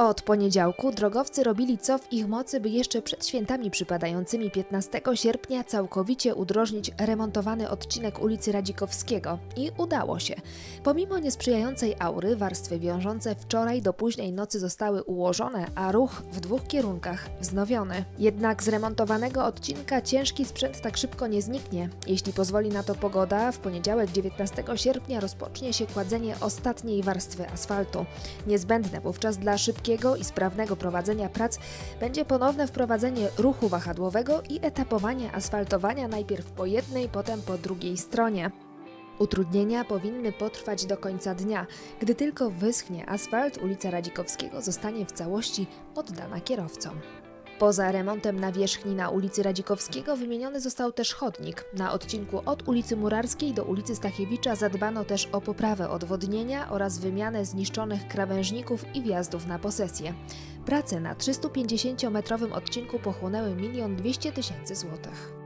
Od poniedziałku drogowcy robili co w ich mocy, by jeszcze przed świętami przypadającymi 15 sierpnia całkowicie udrożnić remontowany odcinek ulicy Radzikowskiego. I udało się. Pomimo niesprzyjającej aury, warstwy wiążące wczoraj do późnej nocy zostały ułożone, a ruch w dwóch kierunkach wznowiony. Jednak z remontowanego odcinka ciężki sprzęt tak szybko nie zniknie. Jeśli pozwoli na to pogoda, w poniedziałek 19 sierpnia rozpocznie się kładzenie ostatniej warstwy asfaltu. Niezbędne wówczas dla szybkiego i sprawnego prowadzenia prac będzie ponowne wprowadzenie ruchu wahadłowego i etapowanie asfaltowania najpierw po jednej, potem po drugiej stronie. Utrudnienia powinny potrwać do końca dnia. Gdy tylko wyschnie asfalt, ulica Radzikowskiego zostanie w całości oddana kierowcom. Poza remontem nawierzchni na ulicy Radzikowskiego wymieniony został też chodnik. Na odcinku od ulicy Murarskiej do ulicy Stachiewicza zadbano też o poprawę odwodnienia oraz wymianę zniszczonych krawężników i wjazdów na posesję. Prace na 350-metrowym odcinku pochłonęły 1 200 tysięcy złotych.